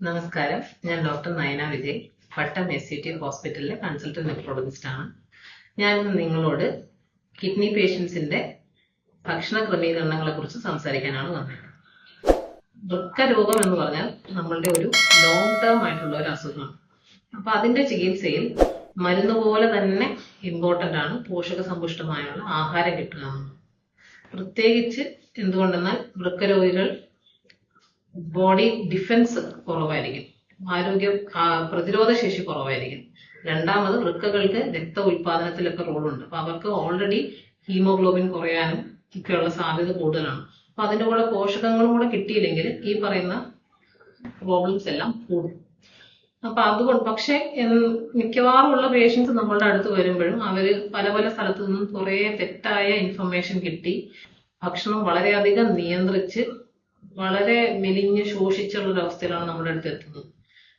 നമസ്കാരം. ഞാൻ doctor Nayana Vijay. Pattom S C T ഹോസ്പിറ്റലിലെ കൺസൾട്ടന്റ് നെഫ്രോളജിസ്റ്റ് ആണ് ഞാൻ നിങ്ങളോട് കിഡ്നി പേഷ്യൻസിന്റെ ഭക്ഷണ ക്രമീകരണങ്ങളെ കുറിച്ച് സംസാരിക്കാനാണ് വന്നത്. വൃക്ക രോഗം എന്ന് പറഞ്ഞാൽ നമ്മളുടെ ഒരു ലോങ് ടേം ആയിട്ടുള്ള ഒരു അസുഖമാണ്. അപ്പൊ അതിന്റെ ചികിത്സയിൽ മരുന്ന് പോലെ തന്നെ ഇമ്പോർട്ടന്റ് ആണ് പോഷക സമ്പുഷ്ടമായുള്ള ആഹാരം കിട്ടുക പ്രത്യേകിച്ച് എന്തുകൊണ്ടെന്നാൽ വൃക്ക രോഗികൾ ബോഡി ഡിഫൻസ് കുറവായിരിക്കും. ആരോഗ്യ പ്രതിരോധ ശേഷി കുറവായിരിക്കും. രണ്ടാമത് വൃക്കകൾക്ക് രക്ത ഉൽപാദനത്തിലൊക്കെ റോളുണ്ട്. അപ്പൊ അവർക്ക് ഓൾറെഡി ഹീമോഗ്ലോബിൻ കുറയാനും ഒക്കെയുള്ള സാധ്യത കൂടുതലാണ്. അപ്പൊ അതിന്റെ കൂടെ പോഷകങ്ങളും കൂടെ കിട്ടിയില്ലെങ്കിൽ ഈ പറയുന്ന പ്രോബ്ലംസ് എല്ലാം കൂടും. അപ്പൊ അതുകൊണ്ട് പക്ഷെ മിക്കവാറും ഉള്ള പേഷ്യൻസ് നമ്മളുടെ അടുത്ത് വരുമ്പോഴും അവർ പല പല സ്ഥലത്തു നിന്നും കുറെ തെറ്റായ ഇൻഫർമേഷൻ കിട്ടി. ഭക്ഷണം വളരെയധികം നിയന്ത്രിച്ച് വളരെ മെലിഞ്ഞ് ശോഷിച്ചുള്ള ഒരു അവസ്ഥയിലാണ് നമ്മുടെ അടുത്ത് എത്തുന്നത്.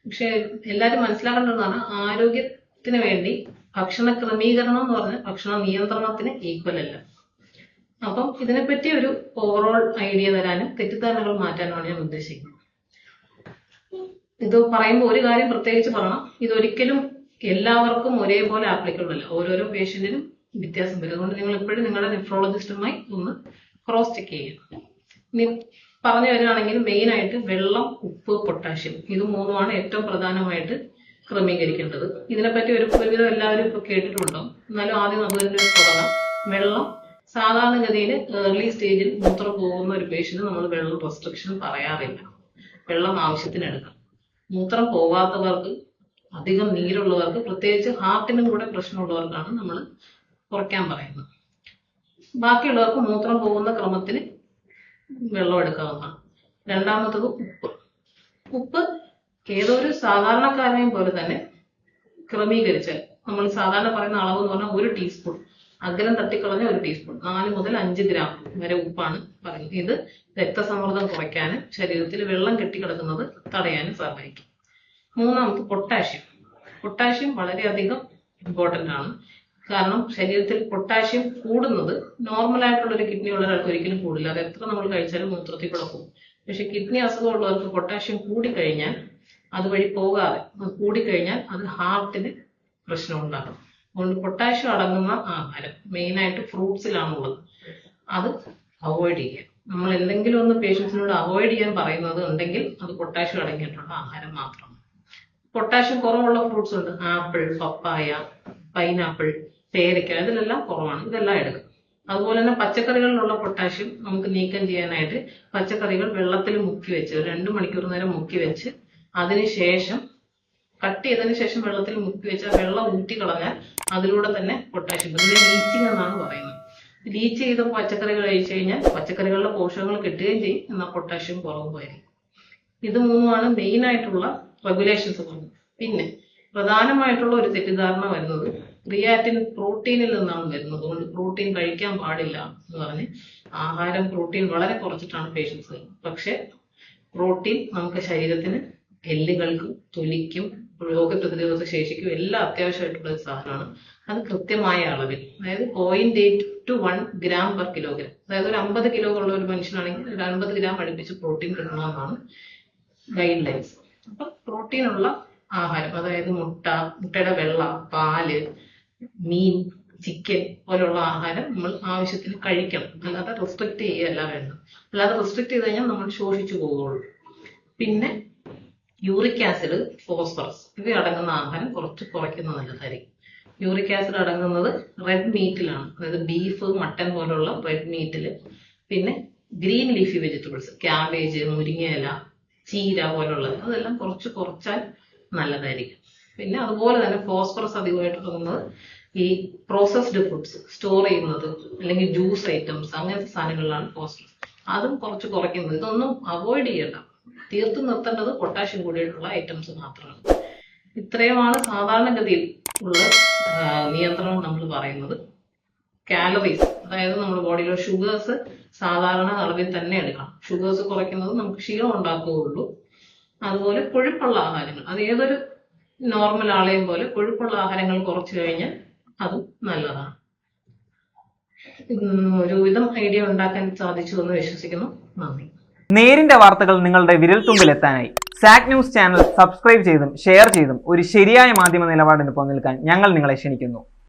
പക്ഷെ എല്ലാവരും മനസ്സിലാക്കേണ്ടതാണ് ആരോഗ്യത്തിന് വേണ്ടി ഭക്ഷണ ക്രമീകരണം എന്ന് പറഞ്ഞാൽ ഭക്ഷണ നിയന്ത്രണത്തിന് ഈക്വൽ അല്ല. അപ്പം ഇതിനെപ്പറ്റി ഒരു ഓവറോൾ ഐഡിയ തരാനും തെറ്റിദ്ധാരണകൾ മാറ്റാനുമാണ് ഞാൻ ഉദ്ദേശിക്കുന്നത്. ഇത് പറയുമ്പോൾ ഒരു കാര്യം പ്രത്യേകിച്ച് പറയണം. ഇതൊരിക്കലും എല്ലാവർക്കും ഒരേപോലെ ആപ്ലിക്കബിൾ അല്ല. ഓരോരോ പേഷ്യന്റിനും വ്യത്യാസം വരും. അതുകൊണ്ട് നിങ്ങൾ എപ്പോഴും നിങ്ങളുടെ നെഫ്രോളജിസ്റ്റുമായി ഒന്ന് ക്രോസ് ചെക്ക് ചെയ്യുക. പറഞ്ഞു വരികയാണെങ്കിൽ മെയിൻ ആയിട്ട് വെള്ളം ഉപ്പ് പൊട്ടാഷ്യം ഇത് മൂന്നുമാണ് ഏറ്റവും പ്രധാനമായിട്ട് ക്രമീകരിക്കേണ്ടത്. ഇതിനെപ്പറ്റി ഒരു ഒരുവിധം എല്ലാവരും ഇപ്പൊ കേട്ടിട്ടുണ്ടോ? എന്നാലും ആദ്യം നമുക്ക് തന്നെ തുടങ്ങാം. വെള്ളം സാധാരണഗതിയിൽ ഏർലി സ്റ്റേജിൽ മൂത്രം പോകുന്ന ഒരു പേഷ്യന് നമ്മൾ വെള്ളം റെസ്ട്രിക്ഷൻ പറയാറില്ല. വെള്ളം ആവശ്യത്തിന് എടുക്കാം മൂത്രം പോകാത്തവർക്ക് അധികം നീരുള്ളവർക്ക് പ്രത്യേകിച്ച് ഹാർട്ടിനും കൂടെ പ്രശ്നമുള്ളവർക്കാണ് നമ്മൾ കുറയ്ക്കാൻ പറയുന്നത്. ബാക്കിയുള്ളവർക്ക് മൂത്രം പോകുന്ന ക്രമത്തിൽ വെള്ളം എടുക്കാവുന്നതാണ് രണ്ടാമത്തത് ഉപ്പ്. ഉപ്പ് ഏതൊരു സാധാരണക്കാരനെയും പോലെ തന്നെ ക്രമീകരിച്ച് നമ്മൾ സാധാരണ പറയുന്ന അളവ് എന്ന് പറഞ്ഞാൽ ഒരു ടീസ്പൂൺ അഗ്രം തട്ടിക്കളഞ്ഞ ഒരു ടീസ്പൂൺ നാല് മുതൽ അഞ്ച് ഗ്രാം വരെ ഉപ്പാണ് പറയുന്നത്. ഇത് രക്തസമ്മർദ്ദം കുറയ്ക്കാനും ശരീരത്തിൽ വെള്ളം കെട്ടിക്കിടക്കുന്നത് തടയാനും സഹായിക്കും. മൂന്നാമത് പൊട്ടാഷ്യം. പൊട്ടാഷ്യം വളരെയധികം ഇമ്പോർട്ടന്റ് ആണ്. കാരണം ശരീരത്തിൽ പൊട്ടാഷ്യം കൂടുന്നത് നോർമൽ ആയിട്ടുള്ള ഒരു കിഡ്നി ഉള്ള ഒരാൾക്ക് ഒരിക്കലും കൂടില്ല. അത് എത്ര നമ്മൾ കഴിച്ചാലും മൂത്രത്തിൽ കിടക്കും. പോകും പക്ഷെ കിഡ്നി അസുഖമുള്ളവർക്ക് പൊട്ടാഷ്യം കൂടിക്കഴിഞ്ഞാൽ അതുവഴി പോകാതെ കൂടിക്കഴിഞ്ഞാൽ അത് ഹാർട്ടിന് പ്രശ്നം ഉണ്ടാകും അതുകൊണ്ട് പൊട്ടാഷ്യം അടങ്ങുന്ന ആഹാരം മെയിനായിട്ട് ഫ്രൂട്ട്സിലാണുള്ളത് അത് അവോയ്ഡ് ചെയ്യുക. നമ്മൾ എന്തെങ്കിലും ഒന്ന് പേഷ്യൻസിനോട് അവോയ്ഡ് ചെയ്യാൻ പറയുന്നത് ഉണ്ടെങ്കിൽ അത് പൊട്ടാഷ്യം അടങ്ങിയിട്ടുള്ള ആഹാരം മാത്രമാണ് പൊട്ടാഷ്യം കുറവുള്ള ഫ്രൂട്ട്സ് ഉണ്ട്. ആപ്പിൾ പപ്പായ പൈനാപ്പിൾ പേരയ്ക്ക ഇതിലെല്ലാം കുറവാണ്. ഇതെല്ലാം എടുക്കും. അതുപോലെ തന്നെ പച്ചക്കറികളിലുള്ള പൊട്ടാഷ്യം നമുക്ക് നീക്കം ചെയ്യാനായിട്ട് പച്ചക്കറികൾ വെള്ളത്തിൽ മുക്കി വെച്ച് രണ്ട് മണിക്കൂർ നേരം മുക്കി വെച്ച് അതിനുശേഷം കട്ട് ചെയ്തതിന് ശേഷം വെള്ളത്തിൽ മുക്കി വെച്ച് വെള്ളം ഊറ്റി കളഞ്ഞാൽ അതിലൂടെ തന്നെ പൊട്ടാഷ്യം ലീച്ചിങ് എന്നാണ് പറയുന്നത്. ലീച്ച് ചെയ്ത പച്ചക്കറികൾ കഴിച്ചു കഴിഞ്ഞാൽ പച്ചക്കറികളിലെ പോഷകങ്ങൾ കിട്ടുകയും ചെയ്യും. എന്നാൽ പൊട്ടാഷ്യം കുറവ് പോയിരിക്കും ഇത് മൂന്നുമാണ് മെയിൻ ആയിട്ടുള്ള റെഗുലേഷൻസ് പറഞ്ഞത് പിന്നെ പ്രധാനമായിട്ടുള്ള ഒരു തെറ്റിദ്ധാരണ വരുന്നത് ക്രിയാറ്റിൻ പ്രോട്ടീനിൽ നിന്നാണ് വരുന്നത്. അതുകൊണ്ട് പ്രോട്ടീൻ കഴിക്കാൻ പാടില്ല എന്ന് പറഞ്ഞ് ആഹാരം പ്രോട്ടീൻ വളരെ കുറച്ചിട്ടാണ് പേഷ്യൻസ് പക്ഷെ പ്രോട്ടീൻ നമുക്ക് ശരീരത്തിന് എല്ലുകൾക്കും തൊലിക്കും രോഗപ്രതിരോധ ശേഷിക്കും എല്ലാം അത്യാവശ്യമായിട്ടുള്ള ഒരു സാധനമാണ്. അത് കൃത്യമായ അളവിൽ. അതായത് point eight to one gram per kilogram അതായത് ഒരു അമ്പത് കിലോ ഉള്ള ഒരു മനുഷ്യനാണെങ്കിൽ ഒരു അമ്പത് ഗ്രാം അടുപ്പിച്ച് പ്രോട്ടീൻ കിട്ടണമെന്നാണ് ഗൈഡ് ലൈൻസ് അപ്പൊ പ്രോട്ടീൻ ഉള്ള ആഹാരം അതായത് മുട്ട മുട്ടയുടെ വെള്ള പാൽ മീൻ ചിക്കൻ പോലുള്ള ആഹാരം നമ്മൾ ആവശ്യത്തിന് കഴിക്കണം. അല്ലാതെ റെസ്ട്രിക്ട് ചെയ്യുകയല്ല വേണ്ട അല്ലാതെ റെസ്ട്രിക്ട് ചെയ്ത് കഴിഞ്ഞാൽ നമ്മൾ ശോഷിച്ചു പോകുള്ളൂ പിന്നെ യൂറിക് ആസിഡ് ഫോസ്ഫറസ് ഇവ അടങ്ങുന്ന ആഹാരം കുറച്ച് കുറയ്ക്കുന്ന നല്ലതായിരിക്കും. യൂറിക് ആസിഡ് അടങ്ങുന്നത് റെഡ് മീറ്റിലാണ് അതായത് ബീഫ് മട്ടൻ പോലുള്ള റെഡ് മീറ്റിൽ പിന്നെ ഗ്രീൻ ലീഫി വെജിറ്റബിൾസ് ക്യാബേജ് മുരിങ്ങയില ചീര പോലുള്ളത്. അതെല്ലാം കുറച്ച് കുറച്ചാൽ നല്ലതായിരിക്കും. പിന്നെ അതുപോലെ തന്നെ ഫോസ്ഫറസ് അധികമായിട്ട് തോന്നുന്നത് ഈ പ്രോസസ്ഡ് ഫുഡ്സ് സ്റ്റോർ ചെയ്യുന്നത് അല്ലെങ്കിൽ ജ്യൂസ് ഐറ്റംസ് അങ്ങനത്തെ സാധനങ്ങളിലാണ് ഫോസ്ഫറസ് അതും കുറച്ച് കുറയ്ക്കുന്നത്. ഇതൊന്നും അവോയ്ഡ് ചെയ്യണ്ട. തീർത്തും നിർത്തേണ്ടത് പൊട്ടാഷ്യം കൂടിയിട്ടുള്ള ഐറ്റംസ് മാത്രമാണ്. ഇത്രയുമാണ് സാധാരണഗതിയിൽ ഉള്ള നിയന്ത്രണം നമ്മൾ പറയുന്നത്. കാലറീസ് അതായത് നമ്മുടെ ബോഡിയിലെ ഷുഗേഴ്സ് സാധാരണ അളവിൽ തന്നെ എടുക്കണം. ഷുഗേഴ്സ് കുറയ്ക്കുന്നത് നമുക്ക് ക്ഷീണം ഉണ്ടാക്കുകയുള്ളൂ. അതുപോലെ കൊഴുപ്പുള്ള ആഹാരങ്ങൾ. അത് ഏതൊരു നോർമൽ ആളെയും പോലെ കൊഴുപ്പുള്ള ആഹാരങ്ങൾ കുറച്ചു കഴിഞ്ഞാൽ അതും നല്ലതാണ്. ഒരുവിധം ഐഡിയ ഉണ്ടാക്കാൻ സാധിച്ചു എന്ന് വിശ്വസിക്കുന്നു. നന്ദി. നേരിന്റെ വാർത്തകൾ നിങ്ങളുടെ വിരൽത്തുമ്പിൽ എത്താനായി സാക് ന്യൂസ് ചാനൽ സബ്സ്ക്രൈബ് ചെയ്തും ഷെയർ ചെയ്തും ഒരു ശരിയായ മാധ്യമ നിലപാടിന് പങ്കെടുക്കാൻ ഞങ്ങൾ നിങ്ങളെ ക്ഷണിക്കുന്നു.